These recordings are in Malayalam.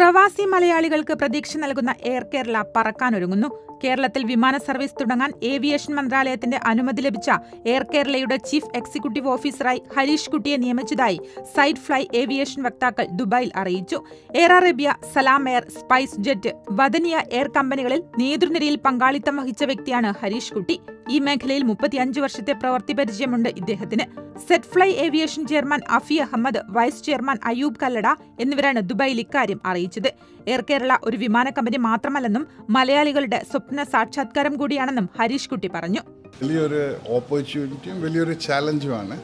പ്രവാസി മലയാളികൾക്ക് പ്രതീക്ഷ നൽകുന്ന എയർ കേരള പറക്കാനൊരുങ്ങുന്നു കേരളത്തിൽ വിമാന സർവീസ് തുടങ്ങാൻ ഏവിയേഷൻ മന്ത്രാലയത്തിന്റെ അനുമതി ലഭിച്ച എയർ കേരളയുടെ ചീഫ് എക്സിക്യൂട്ടീവ് ഓഫീസറായി ഹരീഷ് കുട്ടിയെ നിയമിച്ചതായി സൈഡ് ഫ്ലൈ ഏവിയേഷൻ വക്താക്കൾ ദുബായിൽ അറിയിച്ചു. Air Arabia Salam Air SpiceJet Wataniya air കമ്പനികളിൽ നേതൃനിരയിൽ പങ്കാളിത്തം വഹിച്ച വ്യക്തിയാണ് ഹരീഷ് കുട്ടി. ഈ മേഖലയിൽ മുപ്പത്തിയഞ്ച് വർഷത്തെ പ്രവൃത്തി പരിചയമുണ്ട് ഇദ്ദേഹത്തിന്. Set fly aviation chairman Afi Ahmed vice chairman Ayub Kallada എന്നിവരാണ് ദുബായിൽ ഇക്കാര്യം അറിയിച്ചത്. എയർ കേരള ഒരു വിമാന കമ്പനി മാത്രമല്ലെന്നും മലയാളികളുടെ സ്വപ്ന സാക്ഷാത്കാരം കൂടിയാണെന്നും ഹരീഷ് കുട്ടി പറഞ്ഞു. വലിയൊരു ഓപ്പർച്യൂണിറ്റിയും വലിയൊരു ചാലഞ്ചുമാണ്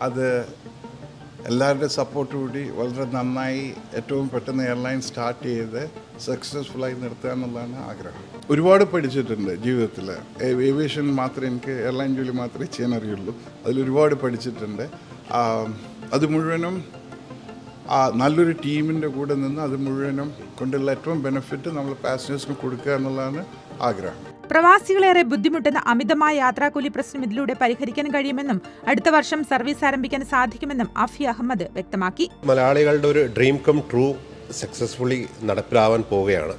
അത് എല്ലാവരുടെ സപ്പോർട്ട് കൂടി വളരെ നന്നായി ഏറ്റവും പെട്ടെന്ന് എയർലൈൻ സ്റ്റാർട്ട് ചെയ്ത് സക്സസ്ഫുള്ളായി നിർത്തുക എന്നുള്ളതാണ് ആഗ്രഹം. ഒരുപാട് പഠിച്ചിട്ടുണ്ട് ജീവിതത്തിൽ ഏവിയേഷൻ മാത്രമേ എനിക്ക് എയർലൈൻ ജോലി മാത്രമേ ചെയ്യാൻ അറിയുള്ളൂ അതിൽ ഒരുപാട് പഠിച്ചിട്ടുണ്ട് അത് മുഴുവനും ആ നല്ലൊരു ടീമിന്റെ കൂടെ നിന്ന് അത് മുഴുവനും കൊണ്ടുള്ള ഏറ്റവും ബെനിഫിറ്റ് നമ്മൾ പാസഞ്ചേഴ്സിന് കൊടുക്കുക എന്നുള്ളതാണ് ആഗ്രഹം. പ്രവാസികളേറെ ബുദ്ധിമുട്ടുന്ന അമിതമായ യാത്രാക്കൂലി പ്രശ്നം ഇതിലൂടെ പരിഹരിക്കാൻ കഴിയുമെന്നും അടുത്ത വർഷം സർവീസ് ആരംഭിക്കാൻ സാധിക്കുമെന്നും അഫി അഹമ്മദ് വ്യക്തമാക്കി. മലയാളികളുടെ ഒരു ഡ്രീം കം ട്രൂ സക്സസ്ഫുള്ളി നടപ്പിലാവാൻ പോവുകയാണ്.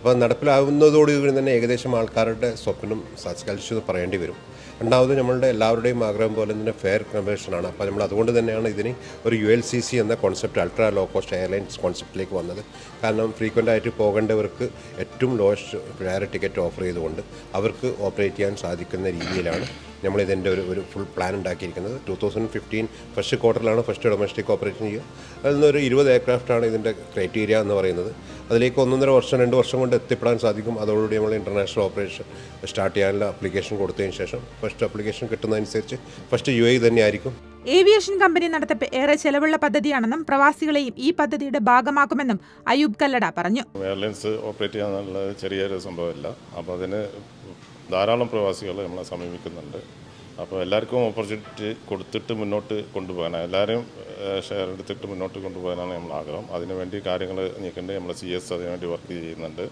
അപ്പോൾ നടപ്പിലാവുന്നതോടുകൂടി തന്നെ ഏകദേശം ആൾക്കാരുടെ സ്വപ്നം സാക്ഷാത്കരിച്ചു എന്ന് പറയേണ്ടി വരും. രണ്ടാമത് നമ്മളുടെ എല്ലാവരുടെയും ആഗ്രഹം പോലെ തന്നെ ഫെയർ കൺവേർഷനാണ് അപ്പോൾ നമ്മൾ അതുകൊണ്ട് തന്നെയാണ് ഇതിന് ഒരു യു എൽ സി സി എന്ന concept ultra low cost airlines കോൺസെപ്റ്റിലേക്ക് വന്നത്. കാരണം ഫ്രീക്വന്റ് ആയിട്ട് പോകേണ്ടവർക്ക് ഏറ്റവും ലോവസ്റ്റ് ഫെയർ ടിക്കറ്റ് ഓഫർ ചെയ്തുകൊണ്ട് അവർക്ക് ഓപ്പറേറ്റ് ചെയ്യാൻ സാധിക്കുന്ന രീതിയിലാണ് നമ്മൾ ഇതിന്റെ ഒരു ഒരു ഫുൾ പ്ലാൻ ഉണ്ടാക്കിയിരിക്കുന്നത്. ടു തൗസൻഡ് ഫിഫ്റ്റീൻ ഫസ്റ്റ് ക്വാർട്ടറിലാണ് ഫസ്റ്റ് ഡൊമസ്റ്റിക് ഓപ്പറേഷൻ ചെയ്യുക. അതിൽ നിന്ന് ഒരു ഇരുപത് എയർക്രാഫ്റ്റാണ് ഇതിന്റെ ക്രൈറ്റീരിയ എന്ന് പറയുന്നത്. അതിലേക്ക് ഒന്നൊന്നര വർഷം രണ്ട് വർഷം കൊണ്ട് എത്തിപ്പെടാൻ സാധിക്കും. അതോടുകൂടി നമ്മൾ ഇന്റർനാഷണൽ ഓപ്പറേഷൻ സ്റ്റാർട്ട് ചെയ്യാനുള്ള അപ്ലിക്കേഷൻ കൊടുത്തതിന് ശേഷം ഫസ്റ്റ് അപ്ലിക്കേഷൻ കിട്ടുന്നതനുസരിച്ച് ഫസ്റ്റ് യു തന്നെ ആയിരിക്കും. ഏവിയേഷൻ കമ്പനി നടത്തിപ്പ് ഏറെ ചെലവുള്ള പദ്ധതിയാണെന്നും പ്രവാസികളെയും ഈ പദ്ധതിയുടെ ഭാഗമാക്കുമെന്നും അയൂബ് കല്ലട പറഞ്ഞു. എയർലൈൻസ് ഓപ്പറേറ്റ് ചെയ്യാന്നുള്ളത് ചെറിയൊരു സംഭവമല്ല. അപ്പോൾ അതിന് ധാരാളം പ്രവാസികൾ നമ്മളെ സമീപിക്കുന്നുണ്ട്. അപ്പോൾ എല്ലാവർക്കും ഓപ്പർച്യൂണിറ്റി കൊടുത്തിട്ട് മുന്നോട്ട് കൊണ്ടുപോകാനാണ് എല്ലാവരും ഷെയർ എടുത്തിട്ട് മുന്നോട്ട് കൊണ്ടുപോകാനാണ് നമ്മൾ ആഗ്രഹം അതിനുവേണ്ടി കാര്യങ്ങൾ നീക്കേണ്ടത് നമ്മൾ സി എസ് അതിനുവേണ്ടി വർക്ക് ചെയ്യുന്നുണ്ട്.